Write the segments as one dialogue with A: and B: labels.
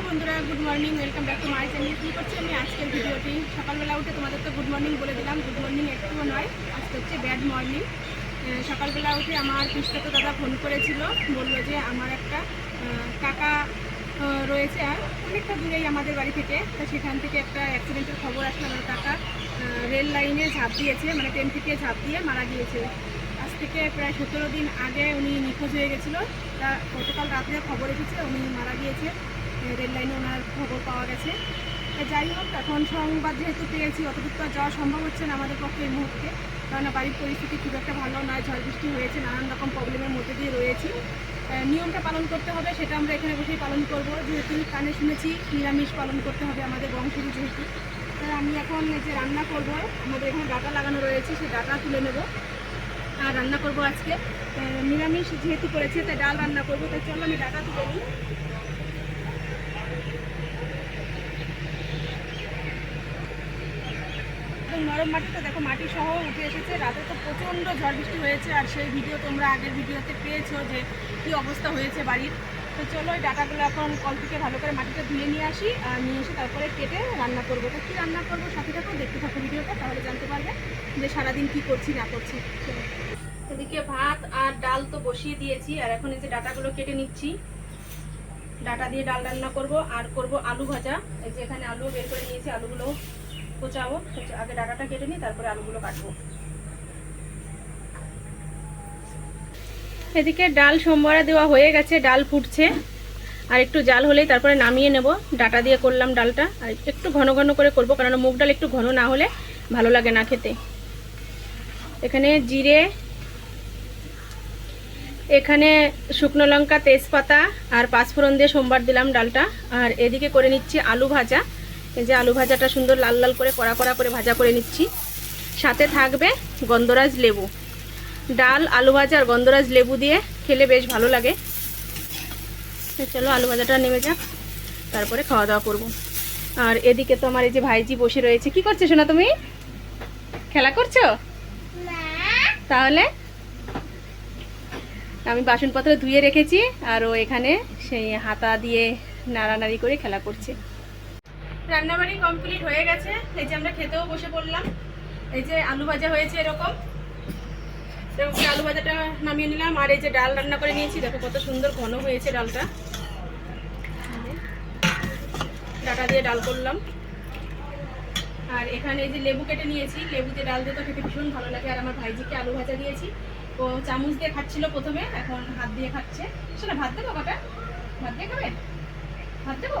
A: Hello বন্ধুরা good morning welcome back to my channel কী করছি আমি আজকের ভিডিওটি সকালবেলা উঠে তোমাদের তো গুড মর্নিং বলে দিলাম। গুড মর্নিং একটুও নয়, আজকে হচ্ছে ব্যাড মর্নিং সকালবেলা উঠে আমার পিসটাতো দাদা ফোন করেছিল, বলল যে আমার একটা কাকা রয়েছে আর অনেকটা দূরেই আমাদের বাড়ি থেকে। তো সেখান থেকে একটা অ্যাক্সিডেন্টের খবর আসলো, আমার কাকা রেল লাইনে ঝাঁপ দিয়েছে মানে ট্রেন থেকে ঝাঁপ দিয়ে মারা গিয়েছে। আজ থেকে প্রায় সতেরো দিন আগে উনি নিখোঁজ হয়ে গেছিল। তা গতকাল রাত্রে খবর এসেছে, উনি মারা গিয়েছে। রেল লাইনে ওনার খবর পাওয়া গেছে। যাই হোক, এখন সংবাদ যেহেতু পেয়েছি অতটুকু তো যাওয়া সম্ভব হচ্ছে না আমাদের পক্ষে এই মুহূর্তে। কারণ বাড়ির পরিস্থিতি খুব একটা ভালো নয়, ঝড় বৃষ্টি হয়েছে, নানান রকম প্রবলেমের মধ্যে দিয়ে রয়েছি। নিয়মটা পালন করতে হবে, সেটা আমরা এখানে বসেই পালন করব। যেহেতু কানে শুনেছি, নিরামিষ পালন করতে হবে আমাদের বংশেরই যেহেতু। তাই আমি এখন যে রান্না করব, আমাদের এখানে ডাটা লাগানো রয়েছে সেই ডাটা তুলে নেব। আর রান্না করব আজকে। নিরামিষ যেহেতু করেছে, তাই ডাল রান্না করব, তাই চলো আমি ডাটা তুলে নিই। একদম নরম মাটিতে, দেখো মাটি সহ উঠে এসেছে। রাতে তো প্রচণ্ড ঝড় বৃষ্টি হয়েছে আর সেই ভিডিও তোমরা আগের ভিডিওতে পেয়েছ যে কী অবস্থা হয়েছে বাড়ির। তো চলো ওই ডাটাগুলো এখন কল থেকে ভালো করে মাটিটা ধুয়ে নিয়ে আসি আর নিয়ে এসে তারপরে কেটে রান্না করব। তো কী রান্না করব সাথে থাকো, দেখতে থাকো ভিডিওটা, তাহলে জানতে পারবে যে সারাদিন কী করছি, না করছি। এদিকে ভাত আর ডাল তো বসিয়ে দিয়েছি আর এখন এই যে ডাটাগুলো কেটে নিচ্ছি। ডাটা দিয়ে ডাল রান্না করব আর করব আলু ভাজা। এই যে এখানে আলু বের করে নিয়েছি আলুগুলো কোচাবো আগে ডাটাটা কেটে নিই, তারপরে আলুগুলো কাটবো। এদিকে ডাল সোমবারে দেওয়া হয়ে গেছে, ডাল ফুটছে। আর একটু জাল হলেই তারপরে নামিয়ে নেব। ডাটা দিয়ে করলাম ডালটা। আর একটু ঘন ঘন করে করব কারণ মুগ ডাল একটু ঘন না হলে ভালো লাগে না খেতে। এখানে জিরে, এখানে শুকনো লঙ্কা, তেজপাতা আর পাঁচফোড়ন দিয়ে সোমবার দিলাম ডালটা। আর এদিকে করে নিচ্ছি আলু ভাজা। এই যে আলু ভাজাটা সুন্দর লাল লাল করে, কড়া কড়া করে ভাজা করে নিচ্ছি। সাথে থাকবে গন্ধরাজ লেবু। ডাল, আলু ভাজা আর গন্ধরাজ লেবু দিয়ে খেলে বেশ ভালো লাগে। চলো আলু ভাজাটা নেমে যাক, তারপরে খাওয়া দাওয়া করব। আর এদিকে তো আমার এই যে ভাইজি বসে রয়েছে। কি করছ শোনা তুমি? খেলা করছ? তাহলে আমি বাসনপত্র ধুয়ে রেখেছি আর ও এখানে সেই হাতা দিয়ে নাড়ানাড়ি করে খেলা করছে। রান্নাবাড়ি কমপ্লিট হয়ে গেছে। এই যে আমরা খেতেও বসে পড়লাম। এই যে আলু ভাজা হয়েছে এরকম। এরকম আলু ভাজাটা নামিয়ে নিলাম। আর এই যে ডাল রান্না করে নিয়েছি। দেখো কত সুন্দর ঘন হয়েছে ডালটা। ডাটা দিয়ে ডাল করলাম। আর এখানে এই যে লেবু কেটে নিয়েছি। লেবু দিয়ে ডাল দিয়ে তো খেতে ভীষণ ভালো লাগে। আর আমার ভাইজিকে আলু ভাজা দিয়েছি। ও চামচ দিয়ে খাচ্ছিল প্রথমে। এখন হাত দিয়ে খাচ্ছে। শোনা, ভাত দেবো কটা? ভাত দিয়ে খাবে? ভাত দেবো?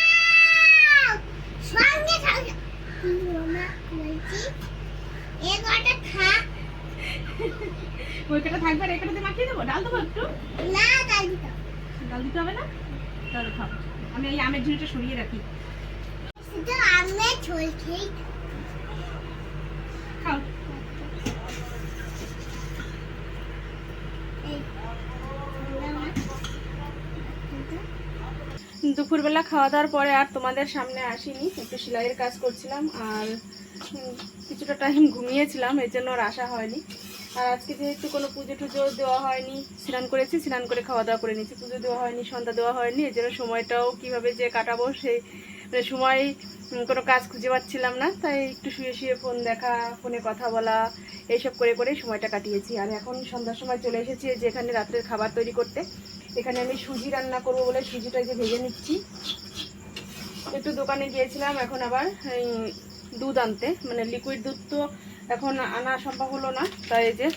A: কটা থাকবে আর এই কটাতে মাখিয়ে দেবো? ডাল দেবো একটু? ডাল দিতে হবে। না? তাহলে খাও। আমি এই আমের ঝুড়িটা সরিয়ে রাখি। খাও। দুপুরবেলা খাওয়া দাওয়ার পরে আর তোমাদের সামনে আসিনি। একটু সেলাইয়ের কাজ করছিলাম আর কিছুটা টাইম ঘুমিয়েছিলাম এর জন্য আর আসা হয়নি। আর আজকে যেহেতু কোনো পুজো টুজো দেওয়া হয়নি, স্নান করেছি, স্নান করে খাওয়া দাওয়া করে নিয়েছি। পুজো দেওয়া হয়নি, সন্ধ্যা দেওয়া হয়নি এর জন্য সময়টাও কীভাবে যে কাটাবো সেই মানে সময় কোনো কাজ খুঁজে পাচ্ছিলাম না, তাই একটু শুয়ে শুয়ে ফোন দেখা, ফোনে কথা বলা, এইসব করে করে সময়টা কাটিয়েছি। আর এখন সন্ধ্যার সময় চলে এসেছি এই যে এখানে রাত্রের খাবার তৈরি করতে। এখানে আমি সুজি রান্না করব বলে সুজিটা যে ভেজে নিচ্ছি। একটু দোকানে গিয়েছিলাম, এখন আবার দুধ আনতে মানে লিকুইড দুধ তো এখন আনা সম্ভব হলো না, তাই যে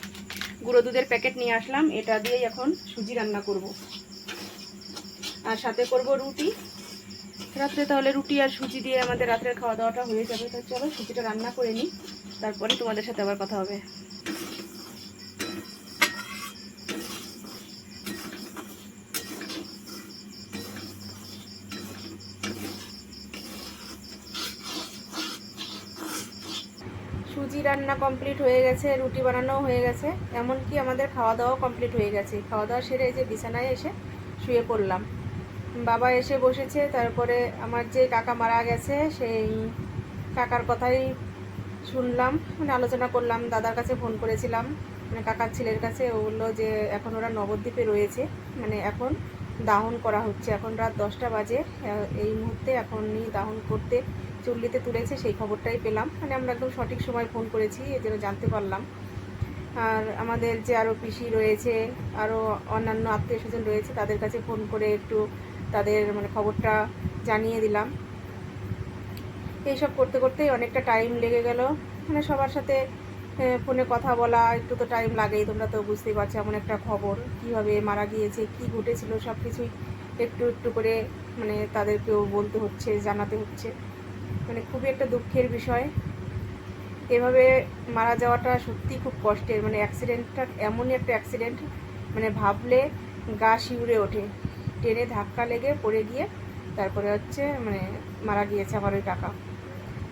A: গুঁড়ো দুধের প্যাকেট নিয়ে আসলাম, এটা দিয়েই এখন সুজি রান্না করব। আর সাথে করব রুটি। রাত্রে তাহলে রুটি আর সুজি দিয়ে আমাদের রাত্রের খাওয়া দাওয়াটা হয়ে যাবে তো চলো সুজিটা রান্না করে নিই, তারপরে তোমাদের সাথে আবার কথা হবে সুজি সবজি রান্না কমপ্লিট হয়ে গেছে, রুটি বানানোও হয়ে গেছে, এমনকি আমাদের খাওয়া দাওয়াও কমপ্লিট হয়ে গেছে। খাওয়া দাওয়া সেরে এই যে বিছানায় এসে শুয়ে পড়লাম। বাবা এসে বসেছে, তারপরে আমার যে কাকা মারা গেছে, সেই কাকার কথাই শুনলাম মানে আলোচনা করলাম, দাদার কাছে ফোন করেছিলাম মানে কাকার ছেলের কাছে, ও বলল যে এখন ওরা নবদ্বীপে রয়েছে মানে এখন দাহন করা হচ্ছে, এখন রাত দশটা বাজে এই মুহূর্তে এখনই দাহন করতে চল্লিতে তুলেছে, সেই খবরটাই পেলাম। মানে আমরা একদম সঠিক সময় ফোন করেছি এই জন্য জানতে পারলাম। আর আমাদের যে আরও পিসি রয়েছে আরও অন্যান্য আত্মীয় স্বজন রয়েছে, তাদের কাছে ফোন করে একটু তাদের মানে খবরটা জানিয়ে দিলাম। এইসব করতে করতেই অনেকটা টাইম লেগে গেল। মানে সবার সাথে ফোনে কথা বলা, একটু তো টাইম লাগেই, তোমরা তো বুঝতেই পারছ এমন একটা খবর। কীভাবে মারা গিয়েছে, কি ঘটেছিল সব কিছুই একটু একটু করে মানে তাদেরকেও বলতে হচ্ছে, জানাতে হচ্ছে। মানে খুবই একটা দুঃখের বিষয়। এভাবে মারা যাওয়াটা সত্যি খুব কষ্টের। মানে অ্যাক্সিডেন্টটা এমনই একটা অ্যাক্সিডেন্ট মানে ভাবলে গা শিউরে ওঠে। ট্রেনে ধাক্কা লেগে পড়ে গিয়ে তারপরে হচ্ছে মানে মারা গিয়েছে আমার ওই কাকা।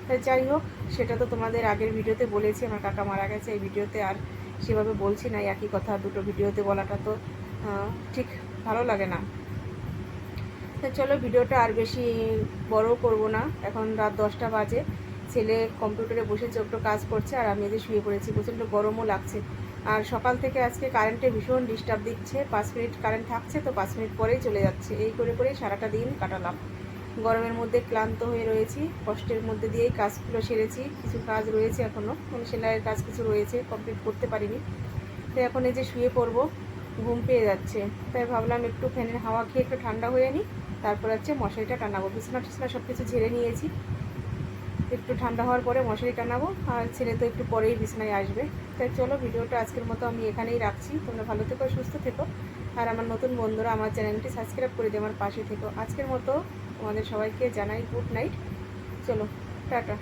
A: তাই যাই হোক, সেটা তো তোমাদের আগের ভিডিওতে বলেছি, আমার কাকা মারা গেছে এই ভিডিওতে আর সেভাবে বলছি না, একই কথা, দুটো ভিডিওতে বলাটা তো ঠিক ভালো লাগে না। তা চলো ভিডিওটা আর বেশি বড় করব না। এখন রাত দশটা বাজে। ছেলে কম্পিউটারে বসেছে একটু কাজ করছে আর আমি এদের শুয়ে পড়েছি, প্রচণ্ড গরমও লাগছে। আর সকাল থেকে আজকে কারেন্টে ভীষণ ডিস্টার্ব দিচ্ছে। পাঁচ মিনিট কারেন্ট থাকছে তো পাঁচ মিনিট পরেই চলে যাচ্ছে। এই করে করেই সারাটা দিন কাটালাম। গরমের মধ্যে ক্লান্ত হয়ে রয়েছি, কষ্টের মধ্যে দিয়েই কাজগুলো সেরেছি। কিছু কাজ রয়েছে এখনও মানে সেলাইয়ের কাজ কিছু রয়েছে কমপ্লিট করতে পারিনি। তো এখন এই যে শুয়ে পড়ব, ঘুম পেয়ে যাচ্ছে। তাই ভাবলাম একটু ফ্যানের হাওয়া খেয়ে একটু ঠান্ডা হয়ে নিই তারপর হচ্ছে মশারিটা টানাবো। বিছানা টিছনা সব কিছু ঝেড়ে নিয়েছি। একটু ঠান্ডা হওয়ার পরে মশারি টানাবো। আর ছেলে তো একটু পরেই বিছানায় আসবে। তাই চলো, ভিডিওটা আজকের মতো আমি এখানেই রাখছি। তোমরা ভালো থেকো, সুস্থ থেকো। আর আমার নতুন বন্ধুরা আমার চ্যানেলটি সাবস্ক্রাইব করে দিয়ে আমার পাশে থেকো। আজকের মতো তোমাদের সবাইকে জানাই গুড নাইট। চলো, টাটা।